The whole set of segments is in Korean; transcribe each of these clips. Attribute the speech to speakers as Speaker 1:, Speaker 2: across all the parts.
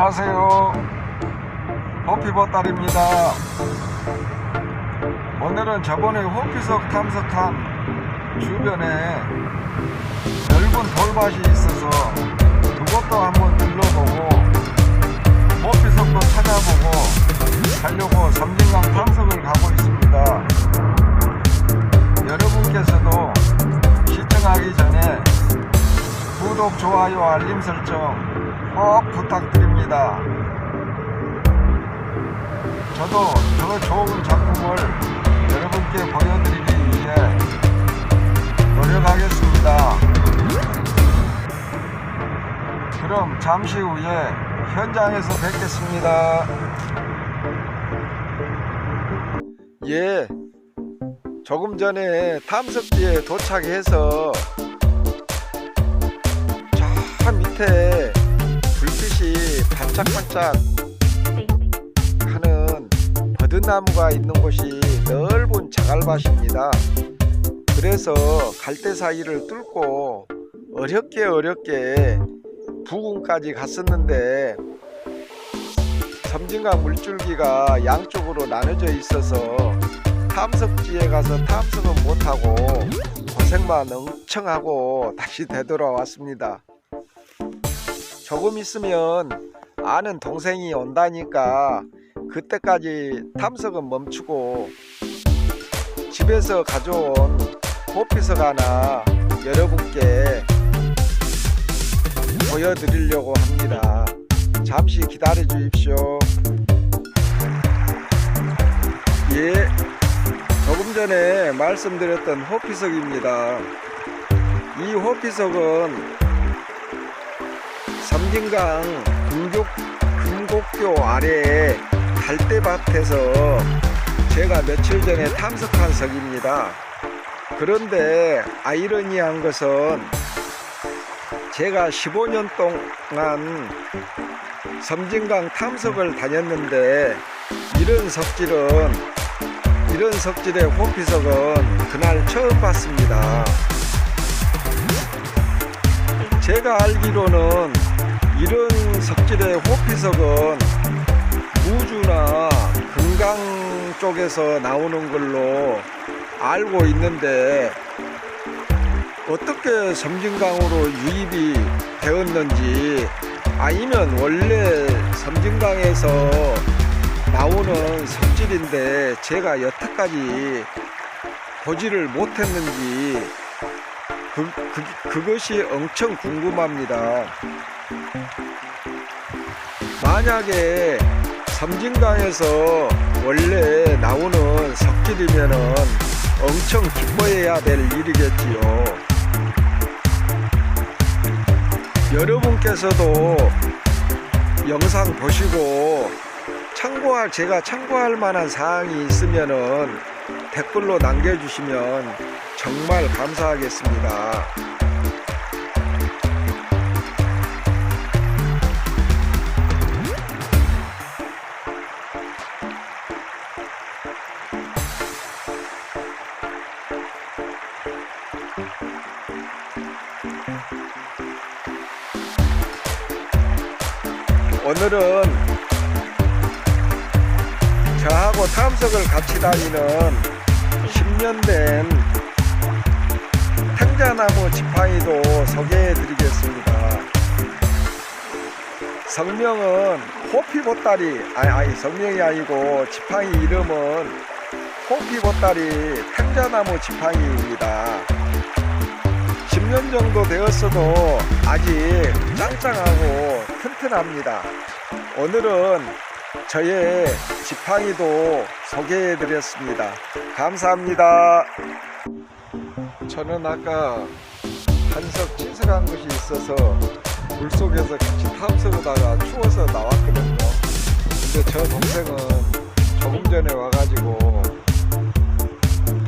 Speaker 1: 안녕하세요. 호피보딸입니다. 오늘은 저번에 호피석 탐색한 주변에 넓은 돌밭이 있어서 구독, 좋아요, 알림 설정 꼭 부탁드립니다. 저도 더 좋은 작품을 여러분께 보여드리기 위해 노력하겠습니다. 그럼 잠시 후에 현장에서 뵙겠습니다. 예, 조금 전에 탐석지에 도착해서 밑에 불빛이 반짝반짝 하는 버드나무가 있는 곳이 넓은 자갈밭입니다. 그래서 갈대 사이를 뚫고 어렵게 어렵게 부근까지 갔었는데 섬진강 물줄기가 양쪽으로 나눠져 있어서 탐석지에 가서 탐석은 못하고 고생만 엄청 하고 다시 되돌아왔습니다. 조금 있으면 아는 동생이 온다니까 그때까지 탐석은 멈추고 집에서 가져온 호피석 하나 여러분께 보여드리려고 합니다. 잠시 기다려 주십시오. 예, 조금 전에 말씀드렸던 호피석입니다. 이 호피석은 섬진강 금곡, 금곡교 아래에 갈대밭에서 제가 며칠 전에 탐색한 석입니다. 그런데 아이러니한 것은 제가 15년 동안 섬진강 탐석을 다녔는데 이런 석질은 이런 석질의 호피석은 그날 처음 봤습니다. 제가 알기로는 이런 석질의 호피석은 무주나 금강 쪽에서 나오는 걸로 알고 있는데 어떻게 섬진강으로 유입이 되었는지 아니면 원래 섬진강에서 나오는 석질인데 제가 여태까지 보지를 못했는지 그, 그, 그것이 엄청 궁금합니다. 만약에 섬진강에서 원래 나오는 석질이면은 엄청 기뻐해야 될 일이겠지요. 여러분께서도 영상 보시고 참고할 제가 참고할 만한 사항이 있으면은 댓글로 남겨주시면 정말 감사하겠습니다. 오늘은 저하고 탐석을 같이 다니는 10년 된 탱자나무 지팡이도 소개해 드리겠습니다. 성명은 호피보따리, 아니, 아니, 성명이 아니고 지팡이 이름은 호피보따리 탱자나무 지팡이입니다. 10년 정도 되었어도 아직 짱짱하고 튼튼합니다. 오늘은 저의 지팡이도 소개해 드렸습니다. 감사합니다. 저는 아까 한석 친석한 곳이 있어서 물 속에서 같이 탐색하다가 추워서 나왔거든요. 근데 저 동생은 조금 전에 와가지고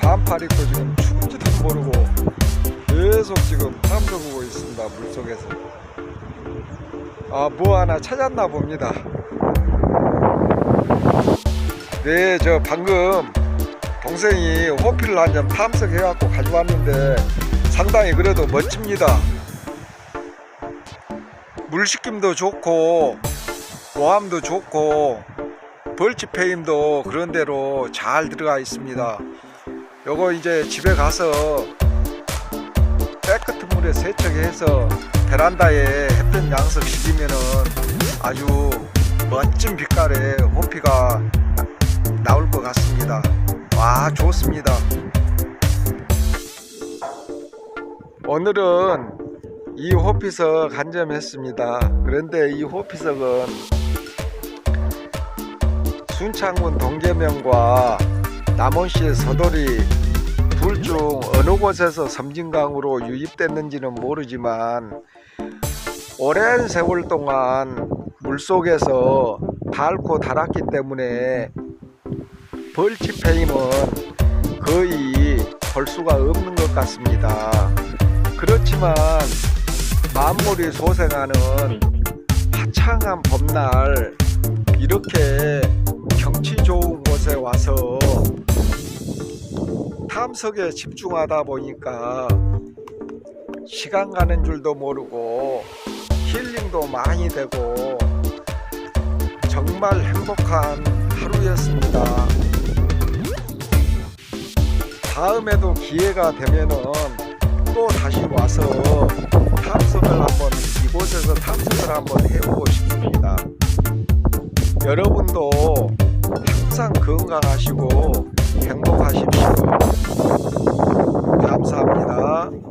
Speaker 1: 반팔 입고 지금 추운지도 모르고 계속 지금 탐색하고 있습니다. 물 속에서. 아, 뭐 하나 찾았나 봅니다. 네, 저 방금 동생이 호피를 한 점 탐색해 갖고 가져왔는데 상당히 그래도 멋집니다. 물식김도 좋고 모함도 좋고 벌집 페임도 그런 대로 잘 들어가 있습니다. 요거 이제 집에 가서 물에 세척해서 베란다에 햇볕 양석 시키면은 아주 멋진 빛깔의 호피가 나올 것 같습니다. 와 좋습니다. 오늘은 이 호피석 간점했습니다. 그런데 이 호피석은 순창군 동계명과 남원시 서돌이 둘 중 어느 곳에서 섬진강으로 유입됐는지는 모르지만 오랜 세월 동안 물속에서 닳고 닳았기 때문에 벌집페임은 거의 볼 수가 없는 것 같습니다. 그렇지만 만물이 소생하는 화창한 봄날 이렇게 경치 좋은 곳에 와서 탐석에 집중하다 보니까 시간 가는 줄도 모르고 힐링도 많이 되고 정말 행복한 하루였습니다. 다음에도 기회가 되면은 또 다시 와서 탐석을 한번 이곳에서 탐석을 한번 해보고 싶습니다. 여러분도 항상 건강하시고 행복하십시오. 감사합니다.